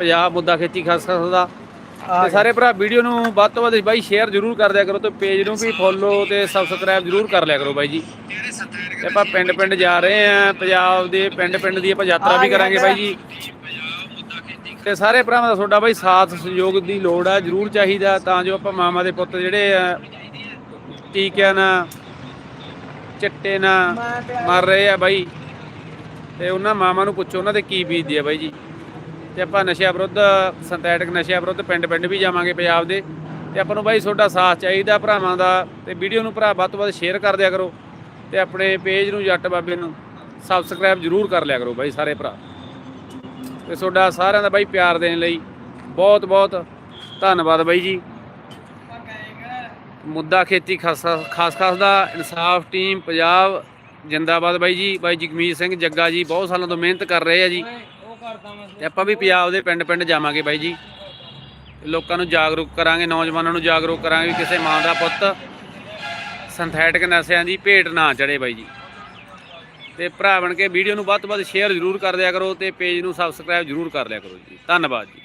ਪੰਜਾਬ ਮੁੱਦਾ ਖੇਤੀ ਖਾਸ ਖਾਸ ਦਾ ਤੇ ਸਾਰੇ ਭਰਾ ਵੀਡੀਓ ਨੂੰ ਵੱਧ ਤੋਂ ਵੱਧ ਬਾਈ ਸ਼ੇਅਰ ਜ਼ਰੂਰ ਕਰ ਦਿਆ ਕਰੋ ਤੇ ਪੇਜ ਨੂੰ ਵੀ ਫੋਲੋ ਤੇ ਸਬਸਕ੍ਰਾਈਬ ਜ਼ਰੂਰ ਕਰ ਲਿਆ ਕਰੋ ਬਾਈ ਜੀ। ਤੇ ਆਪਾਂ ਪਿੰਡ ਪਿੰਡ ਜਾ ਰਹੇ ਆਂ ਪੰਜਾਬ ਦੇ ਪਿੰਡ ਪਿੰਡ ਦੀ ਆਪਾਂ ਯਾਤਰਾ ਵੀ ਕਰਾਂਗੇ ਬਾਈ ਜੀ। ਤੇ ਸਾਰੇ ਭਰਾਵਾਂ ਦਾ ਤੁਹਾਡਾ ਬਾਈ ਸਾਥ ਸਹਿਯੋਗ ਦੀ ਲੋੜ ਆ ਜ਼ਰੂਰ ਚਾਹੀਦਾ। ਤਾਂ ਜੋ ਆਪਾਂ ਮਾਮਾ ਦੇ ਪੁੱਤ ਜਿਹੜੇ ਆ ਟੀਕਿਆਂ ਨਾਲ ਚਿੱਟੇ ਨਾਲ ਮਰ ਰਹੇ ਆ ਬਾਈ। ਤੇ ਉਹਨਾਂ ਮਾਮਾ ਨੂੰ ਪੁੱਛੋ ਉਹਨਾਂ ਦੇ ਕੀ ਬੀਤਦੀ ਆ ਬਾਈ ਜੀ। ਤੇ ਆਪਾਂ ਨਸ਼ਿਆਂ ਵਿਰੁੱਧ ਸਿੰਥੈਟਿਕ ਨਸ਼ਿਆਂ ਵਿਰੁੱਧ ਪਿੰਡ ਪਿੰਡ ਵੀ ਜਾਵਾਂਗੇ ਪੰਜਾਬ ਦੇ। ਤੇ ਆਪਾਂ ਨੂੰ ਬਾਈ ਤੁਹਾਡਾ ਸਾਥ ਚਾਹੀਦਾ ਭਰਾਵਾਂ ਦਾ ਤੇ ਵੀਡੀਓ ਨੂੰ ਭਰਾ ਵੱਧ ਤੋਂ ਵੱਧ ਸ਼ੇਅਰ ਕਰ ਦਿਆ ਕਰੋ ਤੇ ਆਪਣੇ ਪੇਜ ਨੂੰ ਜੱਟ ਬਾਬੇ ਨੂੰ ਸਬਸਕ੍ਰਾਈਬ ਜ਼ਰੂਰ ਕਰ ਲਿਆ ਕਰੋ ਬਾਈ ਸਾਰੇ ਭਰਾ। ਤੇ ਤੁਹਾਡਾ ਸਾਰਿਆਂ ਦਾ ਬਾਈ ਪਿਆਰ ਦੇਣ ਲਈ ਬਹੁਤ ਬਹੁਤ ਧੰਨਵਾਦ ਬਾਈ ਜੀ। ਮੁੱਦਾ ਖੇਤੀ ਖਾਸ ਖਾਸ ਖਾਸ ਦਾ ਇਨਸਾਫ ਟੀਮ ਪੰਜਾਬ ਜਿੰਦਾਬਾਦ ਬਾਈ ਜੀ, ਬਾਈ ਜਗਮੀਤ ਸਿੰਘ ਜੱਗਾ ਜੀ ਬਹੁਤ ਸਾਲਾਂ ਤੋਂ ਮਿਹਨਤ ਕਰ ਰਹੇ ਆ ਜੀ। ਤੇ ਆਪਾਂ ਵੀ ਪੰਜਾਬ ਦੇ ਪਿੰਡ ਪਿੰਡ ਜਾਵਾਂਗੇ ਬਾਈ ਜੀ। ਲੋਕਾਂ ਨੂੰ ਜਾਗਰੂਕ ਕਰਾਂਗੇ, ਨੌਜਵਾਨਾਂ ਨੂੰ ਜਾਗਰੂਕ ਕਰਾਂਗੇ ਵੀ ਕਿਸੇ ਮਾਂ ਦਾ ਪੁੱਤ ਸਿੰਥੈਟਿਕ ਨਸ਼ਿਆਂ ਦੀ ਭੇਟ ਨਾ ਚੜੇ ਬਾਈ ਜੀ। ਤੇ ਭਰਾ ਬਣ ਕੇ ਵੀਡੀਓ ਨੂੰ ਵੱਧ ਤੋਂ ਵੱਧ ਸ਼ੇਅਰ ਜ਼ਰੂਰ ਕਰ ਦਿਆ ਕਰੋ ਤੇ ਪੇਜ ਨੂੰ ਸਬਸਕ੍ਰਾਈਬ ਜ਼ਰੂਰ ਕਰ ਲਿਆ ਕਰੋ ਜੀ। ਧੰਨਵਾਦ ਜੀ।